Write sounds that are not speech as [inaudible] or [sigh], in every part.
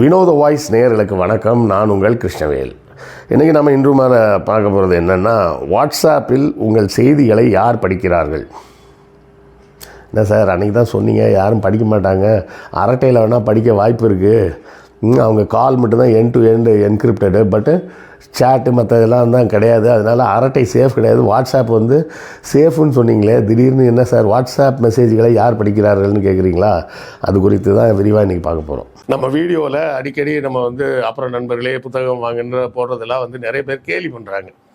வினோத வாய்ஸ் நேயர்களுக்கு வணக்கம். நான் உங்கள் கிருஷ்ணவேல். இன்றைக்கி நம்ம இன்று மேலே பார்க்க போகிறது என்னென்னா வாட்ஸ்அப்பில் உங்கள் செய்திகளை யார் படிக்கிறார்கள்? என்ன சார் அன்றைக்கி தான் சொன்னீங்க யாரும் படிக்க மாட்டாங்க. அரட்டையில் வேணால் படிக்க வாய்ப்பு இருக்குது அவங்க கால் மட்டும்தான் என் டு எண்டு என்கிரிப்டடு பட்டு சேட்டு மற்றதெல்லாம் தான் கிடையாது. அதனால் அரட்டை சேஃப் கிடையாது. வாட்ஸ்அப் வந்து சேஃப்னு சொன்னீங்களே திடீர்னு என்ன சார்? வாட்ஸ்அப் மெசேஜ்களை யார் படிக்கிறார்கள்னு கேட்குறீங்களா அது குறித்து தான் விரிவாக இன்றைக்கி பார்க்க போகிறோம் நம்ம வீடியோவில் அடிக்கடி நம்ம வந்து அப்புறம் நண்பர்களே புத்தகம் வாங்குன்ற போடுறதெல்லாம் வந்து நிறைய பேர் கேலி பண்ணுறாங்க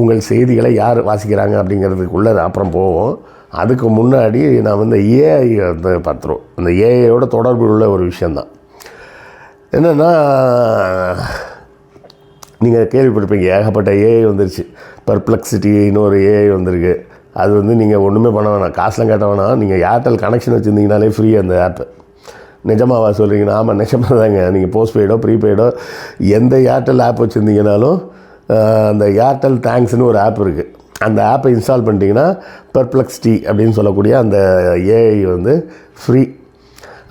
உங்கள் செய்திகளை யார் வாசிக்கிறாங்க அப்படிங்கிறதுக்குள்ளே அப்புறம் போவோம். அதுக்கு முன்னாடி நான் வந்து ஏஐ வந்து பார்த்துருவோம். அந்த ஏஐயோட தொடர்பு உள்ள ஒரு விஷயந்தான் என்னென்னா நீங்கள் கேள்விப்பட்டிருப்பீங்க ஏகப்பட்ட ஏஐ வந்துருச்சு. பர்ப்ளெக்சிட்டின்னு ஒரு ஏஐ வந்திருக்கு. அது வந்து நீங்கள் ஒன்றுமே பண்ண வேணாம். காசுலாம் கட்ட வேணாம். நீங்கள் ஏர்டெல் கனெக்ஷன் வச்சுருந்தீங்கனாலே ஃப்ரீ அந்த ஆப்பு நிஜமாவா சொல்கிறீங்கன்னா ஆமாம் நிஜமாக தாங்க நீங்கள் போஸ்ட்பெய்டோ ப்ரீபெய்டோ எந்த ஏர்டெல் ஆப் வச்சுருந்தீங்கனாலும் அந்த ஏர்டெல் தேங்க்ஸ்னு ஒரு ஆப் இருக்குது அந்த ஆப்பை இன்ஸ்டால் பண்ணிட்டீங்கன்னா பெர்ப்ளெக்ஸ்டி அப்படின்னு சொல்லக்கூடிய அந்த ஏஐ வந்து ஃப்ரீ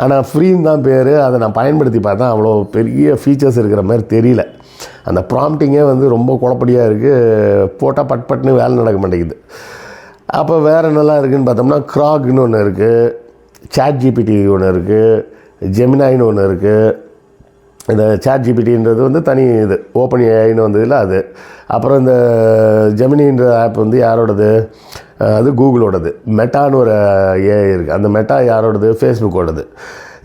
ஆனால் ஃப்ரீன்னு தான் பேர். அதை நான் பயன்படுத்தி பார்த்தேன் அவ்வளோ பெரிய ஃபீச்சர்ஸ் இருக்கிற மாதிரி தெரியல. அந்த ப்ராம்ப்டிங்கே வந்து ரொம்ப குழப்படியாக இருக்குது போட்டால் பட் பட்னு வேலை நடக்க மாட்டேங்குது. அப்போ வேறு என்னெல்லாம் இருக்குதுன்னு பார்த்தோம்னா க்ராக்னு ஒன்று இருக்குது சாட் ஜிபிடி ஒன்று இருக்குது ஜெமினாயின்னு ஒன்று இருக்குது இந்த சேட் ஜிபிடின்றது வந்து தனி இது. ஓப்பன் ஏஐன்னு வந்ததில்ல அது. அப்புறம் இந்த ஜெமினின்ற ஆப் வந்து யாரோடது? அது கூகுளோடது மெட்டான்னு ஒரு ஏஐ இருக்குது அந்த மெட்டா யாரோடது? ஃபேஸ்புக்கோடது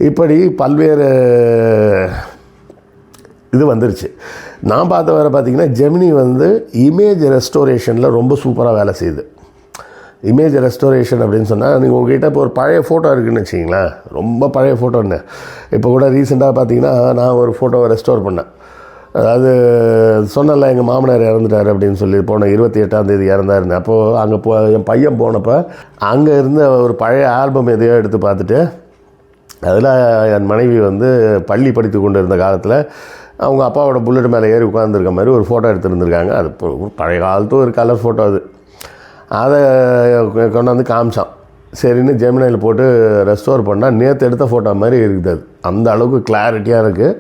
இப்படி பல்வேறு இது வந்துருச்சு. நான் பார்த்த வரை பார்த்திங்கன்னா ஜெமினி வந்து இமேஜ் ரெஸ்டோரேஷனில் ரொம்ப சூப்பராக வேலை செய்யுது. இமேஜ் ரெஸ்டோரேஷன் அப்படின்னு சொன்னால் நீங்கள் உங்ககிட்ட இப்போ ஒரு பழைய ஃபோட்டோ இருக்குன்னு வச்சிங்களேன் ரொம்ப பழைய ஃபோட்டோன்னு இப்போ கூட ரீசெண்டாக பார்த்தீங்கன்னா நான் ஒரு ஃபோட்டோவை ரெஸ்டோர் பண்ணேன். அதாவது சொன்னல எங்கள் மாமனார் இறந்துட்டார் அப்படின்னு சொல்லி போன இருபத்தி எட்டாம் தேதி இறந்தாருன்னு. அப்போது அங்கே போ என் பையன் போனப்போ அங்கே இருந்த ஒரு பழைய ஆல்பம் எதையோ எடுத்து பார்த்துட்டு அதில் என் மனைவி வந்து பள்ளி படித்து கொண்டு இருந்த காலத்தில் அவங்க அப்பாவோட புல்லட் மேலே ஏறி உட்காந்துருக்க மாதிரி ஒரு ஃபோட்டோ எடுத்துருந்துருக்காங்க. அது பழைய காலத்தும் ஒரு கலர் ஃபோட்டோ அது. அதை கொண்டாந்து காமிச்சான். சரின்னு ஜெமினையில் போட்டு ரெஸ்டோர் பண்ணால் நேற்று எடுத்த ஃபோட்டோ மாதிரி இருக்குது அது. அந்த அளவுக்கு கிளாரிட்டியாக இருக்குது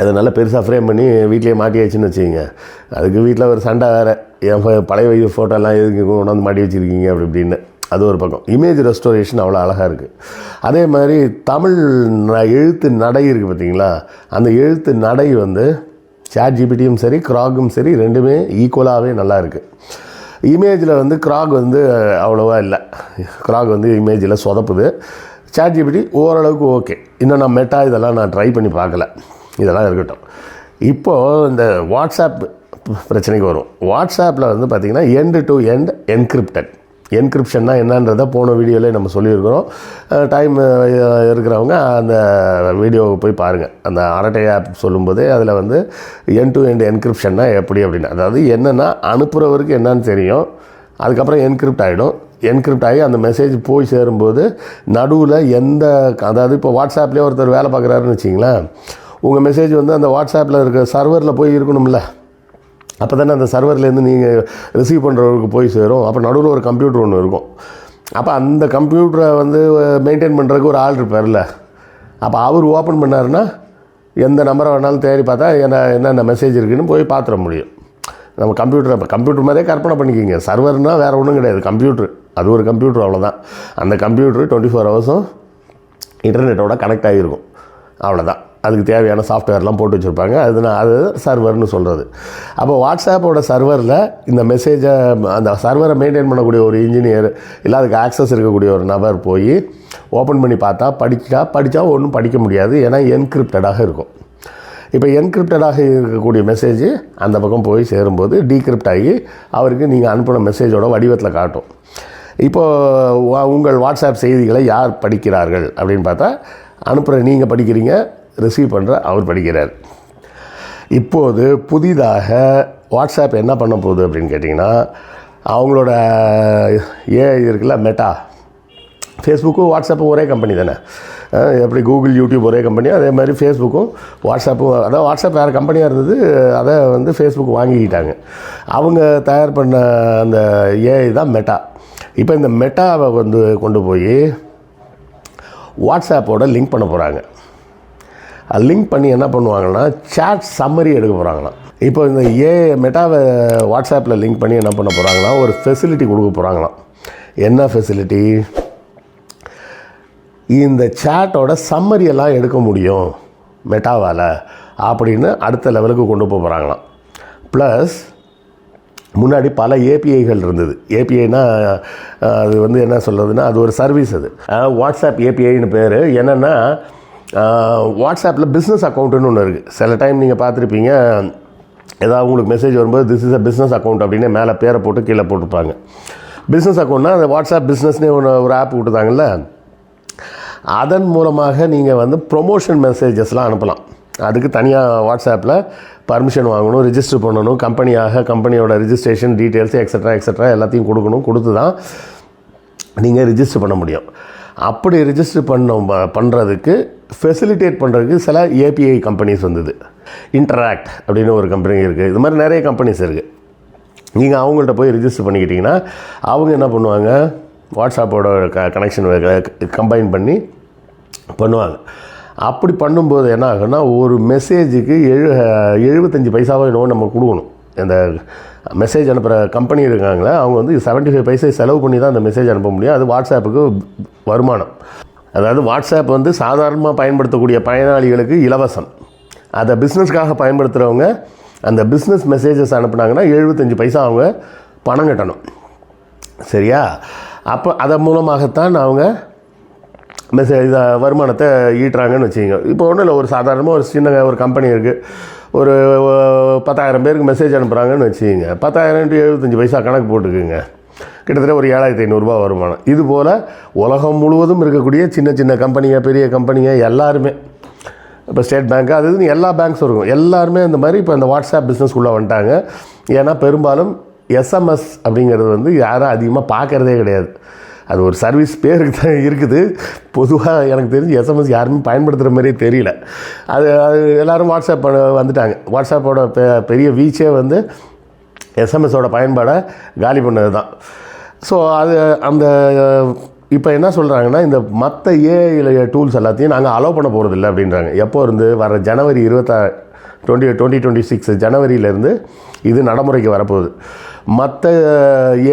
அதை நல்லா பெருசாக ஃப்ரேம் பண்ணி வீட்லேயே மாட்டியாச்சுன்னு வச்சுக்கோங்க. அதுக்கு வீட்டில் ஒரு சண்டை வேறு. என் பழைய வயசு ஃபோட்டோலாம் எதுக்கு கொண்டாந்து மாட்டி வச்சுருக்கீங்க? அப்படி இப்படின்னு. அது ஒரு பக்கம். இமேஜ் ரெஸ்டோரேஷன் அவ்வளோ அழகாக இருக்குது அதே மாதிரி தமிழ் எழுத்து நடை இருக்குது பார்த்தீங்களா அந்த எழுத்து நடை வந்து சாட் ஜிபிடியும் சரி க்ராகும் சரி ரெண்டுமே ஈக்குவலாகவே நல்லா இருக்குது இமேஜில் வந்து க்ராக் வந்து அவ்வளோவா இல்லை. க்ராக் வந்து இமேஜில் சொதப்புது. சாட் ஜிபிடி ஓரளவுக்கு ஓகே இன்னும் நான் மெட்டா இதெல்லாம் நான் ட்ரை பண்ணி பார்க்கல. இதெல்லாம் இருக்கட்டும். இப்போது இந்த வாட்ஸ்அப் பிரச்சனைக்கு வரும். வாட்ஸ்அப்பில் வந்து பார்த்திங்கன்னா எண்டு டு எண்ட் என்கிரிப்டட் என்கிரிப்ஷன்னா என்னன்றதை போன வீடியோவிலே நம்ம சொல்லியிருக்கிறோம். டைம் இருக்கிறவங்க அந்த வீடியோவை போய் பாருங்கள் அந்த அரட்டை ஆப் சொல்லும்போதே அதில் வந்து என் டு எண்ட் என்கிரிப்ஷன்னா எப்படி அப்படின்னு. அதாவது என்னென்னா அனுப்புகிறவருக்கு என்னன்னு தெரியும். அதுக்கப்புறம் என்கிரிப்ட் ஆகிடும் என்கிரிப்ட் ஆகி அந்த மெசேஜ் போய் சேரும்போது நடுவில் எந்த அதாவது இப்போ வாட்ஸ்அப்லேயே ஒருத்தர் வேலை பார்க்குறாருன்னு வச்சிங்களேன் உங்கள் மெசேஜ் வந்து அந்த வாட்ஸ்அப்பில் இருக்க சர்வரில் போய் இருக்கணும்ல. அப்போ தானே அந்த சர்வர்லேருந்து நீங்கள் ரிசீவ் பண்ணுறவருக்கு போய் சேரும். அப்போ நடுவில் ஒரு கம்ப்யூட்டர் ஒன்று இருக்கும். அப்போ அந்த கம்ப்யூட்டரை வந்து மெயின்டைன் பண்ணுறதுக்கு ஒரு ஆள் இருப்பார்ல. அப்போ அவர் ஓப்பன் பண்ணாருன்னா எந்த நம்பரை வேணாலும் தேடி பார்த்தா என்ன என்னென்ன மெசேஜ் இருக்குன்னு போய் பார்த்துட முடியும். நம்ம கம்ப்யூட்டர் இப்போ கம்ப்யூட்டர் மாதிரியே கற்பனை பண்ணிக்கிங்க. சர்வர்னால் வேறு ஒன்றும் கிடையாது. கம்ப்யூட்ரு அது ஒரு கம்ப்யூட்டர் அவ்வளோதான் அந்த கம்ப்யூட்டர் டுவெண்ட்டி ஃபோர் ஹவர்ஸும் இன்டர்நெட்டோட கனெக்ட் ஆகியிருக்கும். அவ்வளோதான் அதுக்கு தேவையான சாஃப்ட்வேர்லாம் போட்டு வச்சுருப்பாங்க. அது நான் அது சர்வர்னு சொல்கிறது அப்போ வாட்ஸ்அப்போட சர்வரில் இந்த மெசேஜை அந்த சர்வரை மெயின்டைன் பண்ணக்கூடிய ஒரு இன்ஜினியர் இல்லை அதுக்கு ஆக்சஸ் இருக்கக்கூடிய ஒரு நபர் போய் ஓப்பன் பண்ணி பார்த்தா படிச்சா படித்தா ஒன்றும் படிக்க முடியாது. ஏன்னா என்கிரிப்டடாக இருக்கும். இப்போ என்கிரிப்டடாக இருக்கக்கூடிய மெசேஜ் அந்த பக்கம் போய் சேரும்போது டீக்ரிப்ட் ஆகி அவருக்கு நீங்கள் அனுப்பின மெசேஜோட வடிவத்தில் காட்டும். இப்போது உங்கள் வாட்ஸ்அப் செய்திகளை யார் படிக்கிறார்கள் அப்படின்னு பார்த்தா அனுப்புகிற நீங்கள் படிக்கிறீங்க ரிசீவ் பண்ணுற அவர் படிக்கிறார். இப்போது புதிதாக வாட்ஸ்அப் என்ன பண்ண போகுது அப்படின்னு கேட்டிங்கன்னா அவங்களோட ஏ இருக்குல்ல மெட்டா ஃபேஸ்புக்கும் வாட்ஸ்அப்பும் ஒரே கம்பெனி தானே. எப்படி கூகுள் யூடியூப் ஒரே கம்பெனி அதே மாதிரி ஃபேஸ்புக்கும் வாட்ஸ்அப்பும் அதாவது வாட்ஸ்அப் வேறு கம்பெனியாக இருந்தது அதை வந்து ஃபேஸ்புக் வாங்கிக்கிட்டாங்க. அவங்க தயார் பண்ண அந்த ஏஐ தான் மெட்டா இப்போ இந்த மெட்டாவை வந்து கொண்டு போய் வாட்ஸ்அப்போட லிங்க் பண்ண போகிறாங்க லிங்க் பண்ணி என்ன பண்ணுவாங்கன்னா சேட் சம்மரி எடுக்க போகிறாங்களாம் இப்போ இந்த ஏ மெட்டாவை வாட்ஸ்அப்பில் லிங்க் பண்ணி என்ன பண்ண போகிறாங்கன்னா ஒரு ஃபெசிலிட்டி கொடுக்க போகிறாங்களாம் என்ன ஃபெசிலிட்டி இந்த சேட்டோட சம்மரியெல்லாம் எடுக்க முடியும் மெட்டாவால் அப்படின்னு அடுத்த லெவலுக்கு கொண்டு போக போகிறாங்களாம் ப்ளஸ் முன்னாடி பல ஏபிஐகள் இருந்தது. ஏபிஐனா அது வந்து என்ன சொல்கிறதுனா அது ஒரு சர்வீஸ் அது. வாட்ஸ்அப் ஏபிஐன்னு பேர். என்னென்னா வாட்ஸ்அப்பில் பிஸ்னஸ் அக்கௌண்ட்டுன்னு ஒன்று இருக்குது சில டைம் நீங்கள் பார்த்துருப்பீங்க ஏதாவது உங்களுக்கு மெசேஜ் வரும்போது this is a business account அப்படின்னு மேலே பேரை போட்டு கீழே போட்டிருப்பாங்க. பிஸ்னஸ் அக்கௌண்ட்னா அந்த வாட்ஸ்அப் பிஸ்னஸ்னே ஒன்று ஒரு ஆப் விட்டுதாங்கல்ல அதன் மூலமாக நீங்கள் வந்து ப்ரொமோஷன் மெசேஜஸ்லாம் அனுப்பலாம். அதுக்கு தனியாக வாட்ஸ்அப்பில் பர்மிஷன் வாங்கணும் ரிஜிஸ்டர் பண்ணணும் கம்பெனியாக கம்பெனியோட ரிஜிஸ்ட்ரேஷன் டீட்டெயில்ஸ் எக்ஸட்ரா எக்ஸட்ரா எல்லாத்தையும் கொடுக்கணும். கொடுத்து தான் நீங்கள் ரிஜிஸ்டர் பண்ண முடியும். அப்படி ரிஜிஸ்டர் பண்ண பண்ணுறதுக்கு ஃபெசிலிட்டேட் பண்ணுறதுக்கு சில ஏபிஐ கம்பெனிஸ் வந்தது. இன்டராக்ட் அப்படின்னு ஒரு கம்பெனி இருக்குது இது மாதிரி நிறைய கம்பெனிஸ் இருக்குது நீங்கள் அவங்கள்ட்ட போய் ரிஜிஸ்டர் பண்ணிக்கிட்டிங்கன்னா அவங்க என்ன பண்ணுவாங்க? வாட்ஸ்அப்போட க கனெக்ஷன் கம்பைன் பண்ணி பண்ணுவாங்க. அப்படி பண்ணும்போது என்ன ஆகுன்னா ஒரு மெசேஜுக்கு எழு எழுபத்தஞ்சி பைசாவோ என்னவோ நம்ம கொடுக்கணும். இந்த மெசேஜ் அனுப்புகிற கம்பெனி இருக்காங்களே அவங்க வந்து 75 ஃபைவ் பைசை செலவு பண்ணி தான் அந்த மெசேஜ் அனுப்ப முடியும். அது வாட்ஸ்அப்புக்கு வருமானம். அதாவது வாட்ஸ்அப் வந்து சாதாரணமாக பயன்படுத்தக்கூடிய பயனாளிகளுக்கு இலவசம். அதை பிஸ்னஸ்க்காக பயன்படுத்துகிறவங்க அந்த பிஸ்னஸ் மெசேஜஸ் அனுப்புனாங்கன்னா எழுபத்தஞ்சி பைசா அவங்க பணம் கட்டணும். சரியா? அப்போ அதன் மூலமாகத்தான் அவங்க மெசேஜ் இதை வருமானத்தை ஈட்டுறாங்கன்னு வச்சுக்கோங்க. இப்போ ஒன்றும் இல்லை ஒரு சாதாரணமாக ஒரு சின்ன ஒரு கம்பெனி இருக்குது ஒரு பத்தாயிரம் பேருக்கு மெசேஜ் அனுப்புகிறாங்கன்னு வச்சுக்கோங்க. பத்தாயிரம் டு எழுபத்தஞ்சி பைசா கணக்கு போட்டுக்குங்க. கிட்டத்தட்ட ஒரு ஏழாயிரத்தி ஐநூறுரூபா வருமானம். இது போல் உலகம் முழுவதும் இருக்கக்கூடிய சின்ன சின்ன கம்பெனிங்க பெரிய கம்பெனிங்க எல்லாருமே இப்போ ஸ்டேட் பேங்க் அது இதுன்னு எல்லா பேங்க்ஸும் இருக்கும். எல்லாருமே இந்த மாதிரி இப்போ இந்த வாட்ஸ்அப் பிஸ்னஸ் உள்ளே வந்துட்டாங்க. ஏன்னா பெரும்பாலும் எஸ்எம்எஸ் அப்படிங்கிறது வந்து யாரும் அதிகமாக பார்க்கறதே கிடையாது. அது ஒரு சர்வீஸ் பேருக்கு தான் இருக்குது. பொதுவாக எனக்கு தெரிஞ்சு எஸ்எம்எஸ் யாருமே பயன்படுத்துகிற மாதிரியே தெரியல. அது அது எல்லோரும் வாட்ஸ்அப் பண்ண வந்துட்டாங்க. வாட்ஸ்அப்போட பெ பெரிய வீச்சே வந்து எஸ்எம்எஸோட பயன்பாடை காலி பண்ணது தான் ஸோ அது அந்த இப்போ என்ன சொல்கிறாங்கன்னா இந்த மற்ற ஏஐ டூல்ஸ் எல்லாத்தையும் நாங்கள் அலோவ் பண்ண போகிறதில்ல அப்படின்றாங்க. எப்போ இருந்து? வர ஜனவரி இருபத்தா டுவெண்ட்டி டுவெண்ட்டி டுவெண்ட்டி சிக்ஸ் ஜனவரியிலேருந்து இது நடைமுறைக்கு வரப்போகுது. மற்ற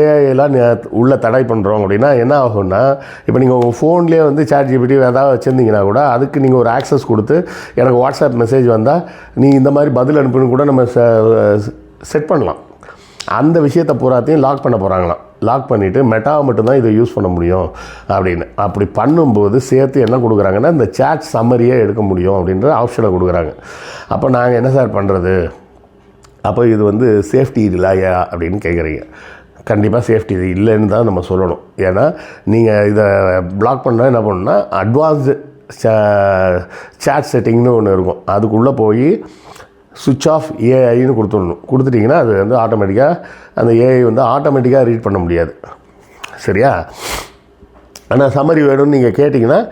ஏஐலாம் uh, uh, உள்ள தடை பண்ணுறோம் அப்படின்னா என்ன ஆகும்னா இப்போ நீங்கள் உங்கள் ஃபோன்லேயே வந்து சேட் ஜிபிடி ஏதாவது வச்சுருந்தீங்கன்னா கூட அதுக்கு நீங்கள் ஒரு ஆக்சஸ் கொடுத்து எனக்கு வாட்ஸ்அப் மெசேஜ் வந்தால் நீ இந்த மாதிரி பதில் அனுப்புன்னு கூட நம்ம uh, செட் பண்ணலாம். அந்த விஷயத்தை பூராத்தையும் லாக் பண்ண போகிறாங்களாம் லாக் பண்ணிவிட்டு மெட்டாவை மட்டும்தான் இதை யூஸ் பண்ண முடியும் அப்படின்னு. அப்படி பண்ணும்போது சேர்த்து என்ன கொடுக்குறாங்கன்னா இந்த சேட் சம்மரியே எடுக்க முடியும் அப்படின்ற ஆப்ஷனை கொடுக்குறாங்க. அப்போ நாங்கள் என்ன சார் பண்ணுறது அப்போ இது வந்து சேஃப்டி இல்லையா அப்படின்னு கேட்குறீங்க கண்டிப்பாக சேஃப்டி இது இல்லைன்னு தான் நம்ம சொல்லணும். ஏன்னா நீங்கள் இதை பிளாக் பண்ணால் என்ன பண்ணணும்னா அட்வான்ஸ்டு சேட் செட்டிங்னு ஒன்று இருக்கும். அதுக்குள்ளே போய் சுவிட்ச் ஆஃப் ஏஐன்னு கொடுத்துடணும். கொடுத்துட்டிங்கன்னா அது வந்து ஆட்டோமேட்டிக்காக அந்த ஏஐ வந்து ஆட்டோமேட்டிக்காக ரீட் பண்ண முடியாது. சரியா? ஆனால் சம்மரி வேணும்னு நீங்கள் கேட்டிங்கன்னா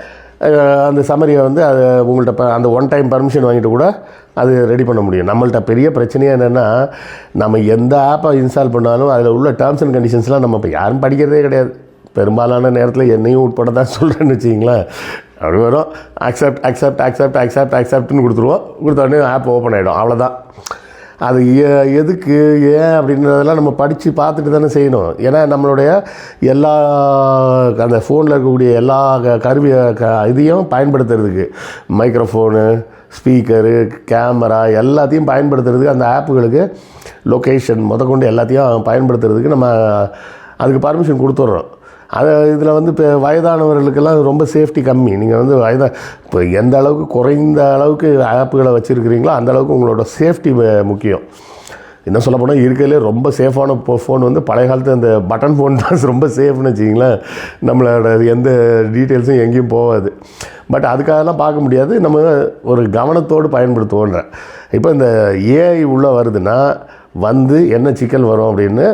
அந்த சம்மரியை வந்து அது உங்கள்கிட்ட ப- அந்த ஒன் டைம் பர்மிஷன் வாங்கிட்டு கூட அது ரெடி பண்ண முடியும். நம்மள்ட்ட பெரிய பிரச்சனையே என்னென்னா நம்ம எந்த ஆப்பை இன்ஸ்டால் பண்ணாலும் அதில் உள்ள டேர்ம்ஸ் அண்ட் கண்டிஷன்ஸ்லாம் நம்ம இப்போ யாரும் படிக்கிறதே கிடையாது. பெரும்பாலான நேரத்தில் என்னையும் உட்பட தான் சொல்கிறேன்னு வச்சிங்களேன் அப்படி வரும். அக்செப்ட் அக்செப்ட் அக்செப்ட் அக்செப்ட் அக்செப்ட்னு கொடுத்துருவோம். கொடுத்த உடனே ஆப் ஓப்பன் ஆகிடும் அவ்வளோதான் அது எதுக்கு ஏன் அப்படின்றதெல்லாம் நம்ம படித்து பார்த்துட்டு தானே செய்யணும். ஏன்னா நம்மளுடைய எல்லா அந்த ஃபோனில் இருக்கக்கூடிய எல்லா க- கருவி க இதையும் பயன்படுத்துறதுக்கு மைக்ரோஃபோனு ஸ்பீக்கரு கேமரா எல்லாத்தையும் பயன்படுத்துறதுக்கு அந்த ஆப்புகளுக்கு லொக்கேஷன் முதற்கொண்டு எல்லாத்தையும் பயன்படுத்துறதுக்கு நம்ம அதுக்கு பர்மிஷன் கொடுத்துட்றோம். அதை இதில் வந்து இப்போ வயதானவர்களுக்கெல்லாம் ரொம்ப சேஃப்டி கம்மி. நீங்கள் வந்து வயதா இப்போ எந்த அளவுக்கு குறைந்த அளவுக்கு ஆப்புகளை வச்சுருக்கிறீங்களோ அந்த அளவுக்கு உங்களோட சேஃப்டி முக்கியம். என்ன சொல்ல போனால் இருக்கிறதுலே ரொம்ப சேஃபான ஃபோன் வந்து பழைய காலத்து அந்த பட்டன் ஃபோன் தான் [laughs] ரொம்ப சேஃப்னு வச்சிங்களேன் நம்மளோட எந்த டீட்டெயில்ஸும் எங்கேயும் போகாது. பட் அதுக்காகலாம் பார்க்க முடியாது. நம்ம ஒரு கவனத்தோடு பயன்படுத்துவோன்ற. இப்போ இந்த ஏஐ உள்ளே வருதுன்னா வந்து என்ன சிக்கல் வரும் அப்படின்னு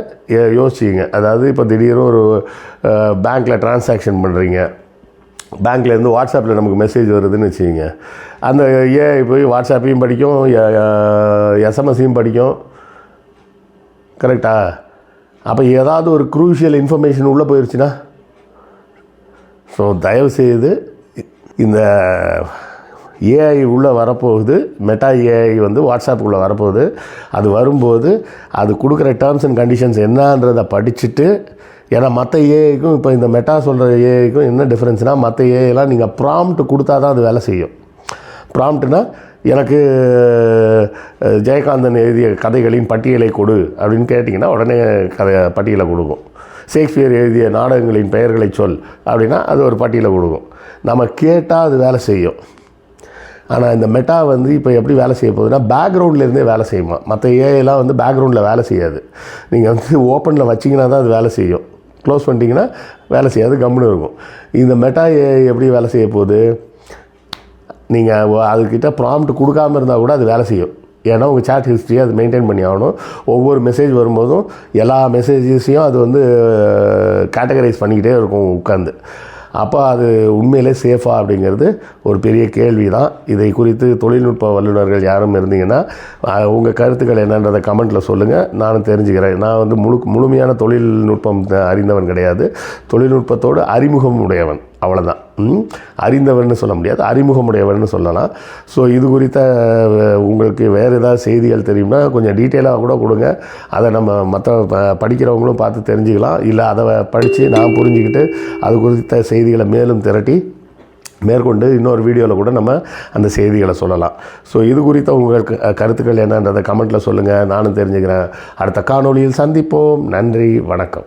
யோசிச்சிங்க அதாவது இப்போ திடீர்னு ஒரு பேங்க்கில் டிரான்சாக்ஷன் பண்ணுறீங்க பேங்க்லேருந்து வாட்ஸ்அப்பில் நமக்கு மெசேஜ் வருதுன்னு வச்சுக்கிங்க. அந்த ஏஐ போய் வாட்ஸ்அப்பையும் படிக்கும் எஸ்எம்எஸையும் படிக்கும். கரெக்டா அப்போ ஏதாவது ஒரு குரூஷியல் இன்ஃபர்மேஷன் உள்ளே போயிடுச்சுன்னா ஸோ தயவுசெய்து இந்த ஏஐ உள்ளே வரப்போகுது மெட்டா ஏஐ வந்து வாட்ஸ்அப்புக்குள்ளே வரப்போகுது. அது வரும்போது அது கொடுக்குற டேர்ம்ஸ் அண்ட் கண்டிஷன்ஸ் என்னன்றதை படிச்சுட்டு ஏன்னா மற்ற ஏஐக்கும் இப்போ இந்த மெட்டா சொல்கிற ஏஐக்கும் என்ன டிஃப்ரென்ஸ்னால் மற்ற ஏஐலாம் நீங்கள் ப்ராம்ப்ட் கொடுத்தா தான் அது வேலை செய்யும். ப்ராம்ப்ட்னா எனக்கு ஜெயகாந்தன் எழுதிய கதைகளின் பட்டியலை கொடு அப்படின்னு கேட்டிங்கன்னா உடனே கதை பட்டியலை கொடுக்கும். ஷேக்ஸ்பியர் எழுதிய நாடகங்களின் பெயர்களை சொல் அப்படின்னா அது ஒரு பட்டியலை கொடுக்கும். நம்ம கேட்டால் அது வேலை செய்யும். ஆனால் இந்த மெட்டா வந்து இப்போ எப்படி வேலை செய்ய போகுதுன்னா பேக்ரவுண்ட்லேருந்தே வேலை செய்யுமா? மற்ற ஏஐலாம் வந்து பேக்ரவுண்டில் வேலை செய்யாது. நீங்கள் வந்து ஓப்பனில் வச்சிங்கன்னா தான் அது வேலை செய்யும். க்ளோஸ் பண்ணிட்டீங்கன்னா வேலை செய்யாது கம்முன்னு இருக்கும். இந்த மெட்டா ஏஐ எப்படி வேலை செய்ய போகுது? நீங்கள் அதுக்கிட்ட ப்ராம்ப்ட் கொடுக்காம இருந்தால் கூட அது வேலை செய்யும். ஏன்னா உங்கள் சேட் ஹிஸ்ட்ரியை அது மெயின்டைன் பண்ணி ஆகணும். ஒவ்வொரு மெசேஜ் வரும்போதும் எல்லா மெசேஜஸையும் அது வந்து கேட்டகரைஸ் பண்ணிக்கிட்டே இருக்கும் உட்காந்து அப்போ அது உண்மையிலே சேஃபா அப்படிங்கிறது ஒரு பெரிய கேள்வி தான் இதை குறித்து தொழில்நுட்ப வல்லுநர்கள் யாரும் இருந்தீங்கன்னா உங்கள் கருத்துக்கள் என்னன்றதை கமெண்ட்டில் சொல்லுங்கள் நானும் தெரிஞ்சுக்கிறேன். நான் வந்து முழு முழுமையான தொழில்நுட்பம் அறிந்தவன் கிடையாது. தொழில்நுட்பத்தோடு அறிமுகம் உடையவன் அவ்வளோதான் அறிந்தவர்னு சொல்ல முடியாது. அறிமுகமுடையவர்னு சொல்லலாம். ஸோ இது குறித்த உங்களுக்கு வேறு ஏதாவது செய்திகள் தெரியும்னா கொஞ்சம் டீட்டெயிலாக கூட கொடுங்க. அதை நம்ம மற்ற ப- படிக்கிறவங்களும் பார்த்து தெரிஞ்சுக்கலாம். இல்லை அதை படித்து நான் புரிஞ்சுக்கிட்டு அது குறித்த செய்திகளை மேலும் திரட்டி மேற்கொண்டு இன்னொரு வீடியோவில் கூட நம்ம அந்த செய்திகளை சொல்லலாம். ஸோ இது குறித்த உங்கள் க- கருத்துக்கள் என்னன்றதை கமெண்ட்டில் சொல்லுங்கள் நானும் தெரிஞ்சுக்கிறேன். அடுத்த காணொளியில் சந்திப்போம். நன்றி. வணக்கம்.